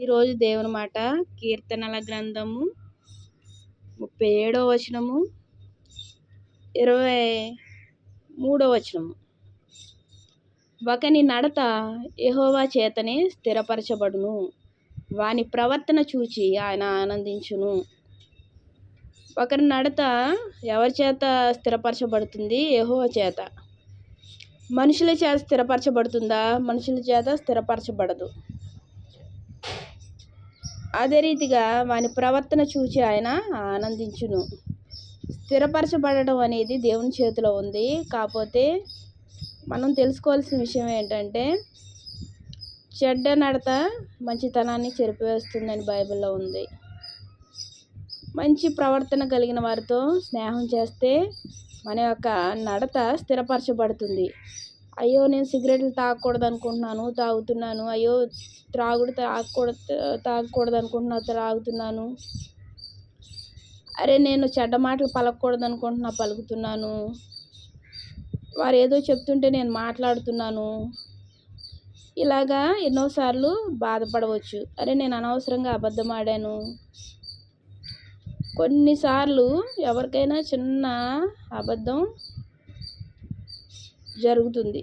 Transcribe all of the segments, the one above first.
ఈరోజు దేవుని మాట కీర్తనల గ్రంథము ముప్పై ఏడో వచనము ఇరవై మూడో వచనము. ఒకని నడత యహోవా చేతనే స్థిరపరచబడును. వాని ప్రవర్తన చూచి ఆయన ఆనందించును. ఒకరి నడత ఎవరి చేత స్థిరపరచబడుతుంది? యహోవా చేత. మనుషుల చేత స్థిరపరచబడుతుందా? మనుషుల చేత స్థిరపరచబడదు. అదే రీతిగా వాని ప్రవర్తన చూచి ఆయన ఆనందించును. స్థిరపరచబడడం అనేది దేవుని చేతిలో ఉంది. కాకపోతే మనం తెలుసుకోవాల్సిన విషయం ఏంటంటే చెడ్డ నడత మంచితనాన్ని చెరిపివేస్తుందని బైబిల్లో ఉంది. మంచి ప్రవర్తన కలిగిన వారితో స్నేహం చేస్తే మన యొక్క నడత స్థిరపరచబడుతుంది. అయ్యో నేను సిగరెట్లు తాగకూడదు అనుకుంటున్నాను తాగుతున్నాను. అయ్యో త్రాగుడు తాగకూడదు తాగకూడదు అనుకుంటున్నా త్రాగుతున్నాను. అరే నేను చెడ్డ మాటలు పలకూడదు అనుకుంటున్నా పలుకుతున్నాను. వారు ఏదో చెప్తుంటే నేను మాట్లాడుతున్నాను. ఇలాగా ఎన్నోసార్లు బాధపడవచ్చు. అరే నేను అనవసరంగా అబద్ధం ఆడాను కొన్నిసార్లు ఎవరికైనా చిన్న అబద్ధం జరుగుతుంది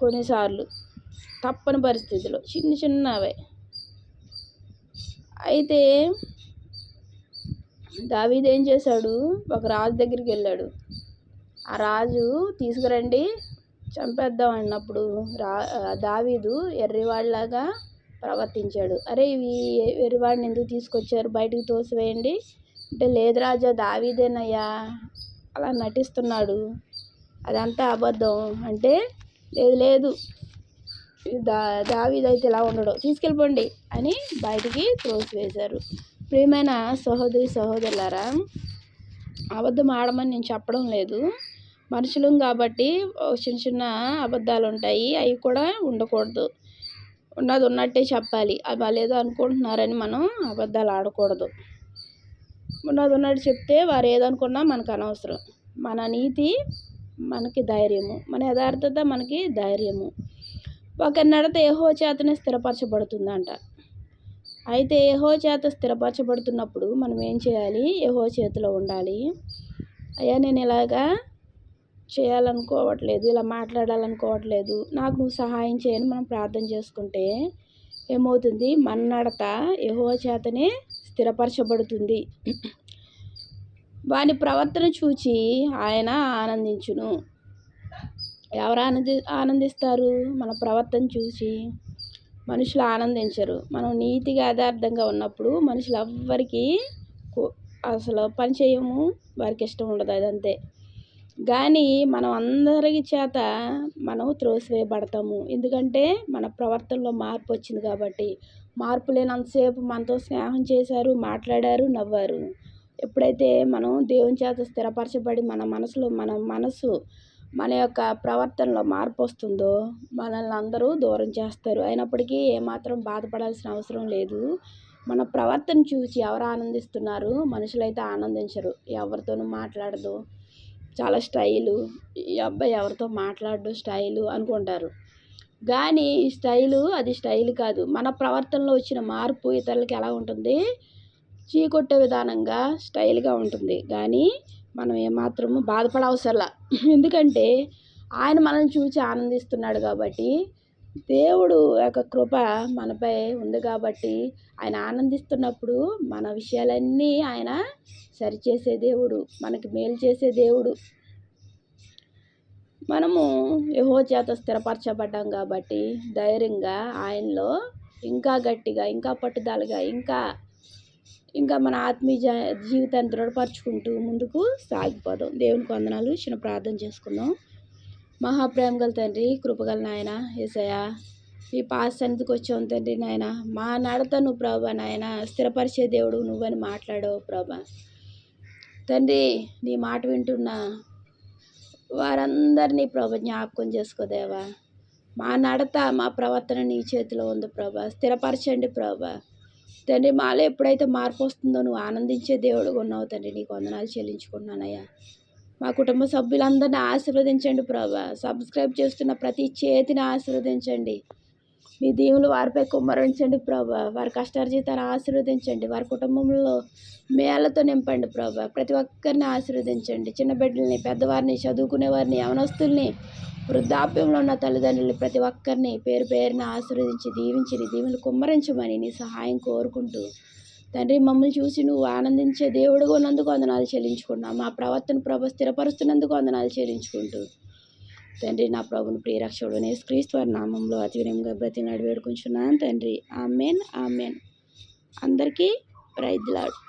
కొన్నిసార్లు. తప్పని పరిస్థితిలో చిన్న చిన్నవే. అయితే దావీద్ ఏం చేశాడు? ఒక రాజు దగ్గరికి వెళ్ళాడు. ఆ రాజు తీసుకురండి చంపేద్దాం అన్నప్పుడు రా దావీదు ఎర్రివాడిలాగా ప్రవర్తించాడు. అరే ఇవి ఎర్రివాడిని ఎందుకు తీసుకొచ్చారు? బయటికి తోసివేయండి. అంటే లేదు రాజా దావీదేనయ్యా అలా నటిస్తున్నాడు. అదంతా అబద్ధం. అంటే లేదు లేదు. దా దావీదైతే ఇలా ఉండడు తీసుకెళ్ళిపోండి అని బయటికి త్రోసివేశారు ప్రియమైన సహోదరి సహోదరులారా అబద్ధం ఆడమని నేను చెప్పడం లేదు. మనుషులం కాబట్టి చిన్న చిన్న అబద్ధాలు ఉంటాయి. అవి కూడా ఉండకూడదు. ఉన్నది ఉన్నట్టే చెప్పాలి. అది వాళ్ళు అనుకుంటున్నారని మనం అబద్ధాలు ఆడకూడదు. ఉన్నది ఉన్నట్టు చెప్తే వారు ఏదనుకున్నా మనకు అనవసరం. మన నీతి మనకి ధైర్యము. మన యథార్థత మనకి ధైర్యము. ఒకరి నడత ఏహో చేతనే స్థిరపరచబడుతుందంట. అయితే ఏహో చేత స్థిరపరచబడుతున్నప్పుడు మనం ఏం చేయాలి? ఏహో చేతిలో ఉండాలి. అయ్యా నేను ఇలాగా చేయాలనుకోవట్లేదు ఇలా మాట్లాడాలనుకోవట్లేదు నాకు నువ్వు సహాయం చేయని మనం ప్రార్థన చేసుకుంటే ఏమవుతుంది? మన నడత ఏహో చేతనే స్థిరపరచబడుతుంది. వాని ప్రవర్తన చూచి ఆయన ఆనందించును. ఎవరు ఆనంది ఆనందిస్తారు? మన ప్రవర్తన చూసి మనుషులు ఆనందించరు. మనం నీతిగా యథార్థంగా ఉన్నప్పుడు మనుషులు ఎవ్వరికి అసలు పని చేయము. వారికి ఇష్టం ఉండదు అదంతే. కానీ మనం అందరి చేత మనం త్రోసివేయబడతాము. ఎందుకంటే మన ప్రవర్తనలో మార్పు వచ్చింది కాబట్టి. మార్పు లేనంతసేపు మనతో స్నేహం చేశారు మాట్లాడారు నవ్వారు. ఎప్పుడైతే మనం దేవుని చేత స్థిరపరచబడి మన మనసులో మన మనసు మన యొక్క ప్రవర్తనలో మార్పు వస్తుందో మనల్ని అందరూ దూరం చేస్తారు. అయినప్పటికీ ఏమాత్రం బాధపడాల్సిన అవసరం లేదు. మన ప్రవర్తన చూసి ఎవరు ఆనందిస్తున్నారు? మనుషులైతే ఆనందించరు. ఎవరితోనూ మాట్లాడదు. చాలా స్టైలు. ఈ అబ్బాయి ఎవరితో మాట్లాడడం? స్టైలు అనుకుంటారు. కానీ స్టైలు అది స్టైల్ కాదు. మన ప్రవర్తనలో వచ్చిన మార్పు ఇతరులకి ఎలా ఉంటుంది? చీకొట్టే విధానంగా స్టైల్గా ఉంటుంది. కానీ మనం ఏమాత్రము బాధపడవసరలా ఎందుకంటే ఆయన మనల్ని చూసి ఆనందిస్తున్నాడు కాబట్టి దేవుడు యొక్క కృప మనపై ఉంది కాబట్టి ఆయన ఆనందిస్తున్నప్పుడు మన విషయాలన్నీ ఆయన సరిచేసే దేవుడు మనకి మేలు చేసే దేవుడు. మనము యహో చేత స్థిరపరచబడ్డాం కాబట్టి ధైర్యంగా ఆయనలో ఇంకా గట్టిగా ఇంకా పట్టుదలగా ఇంకా ఇంకా మన ఆత్మీయ జీవితాన్ని దృఢపరచుకుంటూ ముందుకు సాగిపోదాం. దేవునికి వందనాలు. చిన్న ప్రార్థన చేసుకుందాం. మహాప్రేమ గల తండ్రి కృపగల నాయన ఏసయ్య నీ పాస్ సన్నిధికి వచ్చాం తండ్రి నాయన. మా నడత నువ్వు ప్రభా నాయన. స్థిరపరిచే దేవుడు నువ్వని మాట్లాడావు ప్రభా. తండ్రి నీ మాట వింటున్నా వారందరినీ ప్రభ జ్ఞాపకం చేసుకోదేవా మా నడత మా ప్రవర్తన నీ చేతిలో ఉంది ప్రభా. స్థిరపరచండి ప్రభా. తండ్రి మాలో ఎప్పుడైతే మార్పు వస్తుందో నువ్వు ఆనందించే దేవుడు ఉన్నావు తండ్రి. నీకు వందనాలు చెల్లించుకుంటున్నానయ్యా మా కుటుంబ సభ్యులందరినీ ఆశీర్వదించండి ప్రభా. సబ్స్క్రైబ్ చేస్తున్న ప్రతి చేతిని ఆశీర్వదించండి. మీ దీవులు వారిపై కుమ్మరించండి ప్రభా. వారి కష్టార్జితాన్ని ఆశీర్వదించండి. వారి కుటుంబంలో మేళ్ళతో నింపండి ప్రభా. ప్రతి ఒక్కరిని ఆశీర్వదించండి. చిన్న బిడ్డల్ని పెద్దవారిని చదువుకునే వారిని యవనస్తుల్ని వృద్ధాప్యంలో ఉన్న తల్లిదండ్రులు ప్రతి ఒక్కరిని పేరు పేరున ఆశీర్వదించి దీవించి నీ దీవులు కుమ్మరించమని నీ సహాయం కోరుకుంటూ తండ్రి మమ్మల్ని చూసి నువ్వు ఆనందించే దేవుడు ఉన్నందుకు వందనాలు చెల్లించుకున్నాం మా ప్రవర్తన ప్రభ స్థిరపరుస్తున్నందుకు వందనాలు చెల్లించుకుంటూ తండ్రి నా ప్రభుని ప్రియరక్షకుడు నేను క్రీస్తు వారి నామంలో అతి వినయంగా బ్రతినాడు వేడుకుంటున్నాను తండ్రి ఆమెన్ ఆమెన్. అందరికీ ప్రైజ్లాడు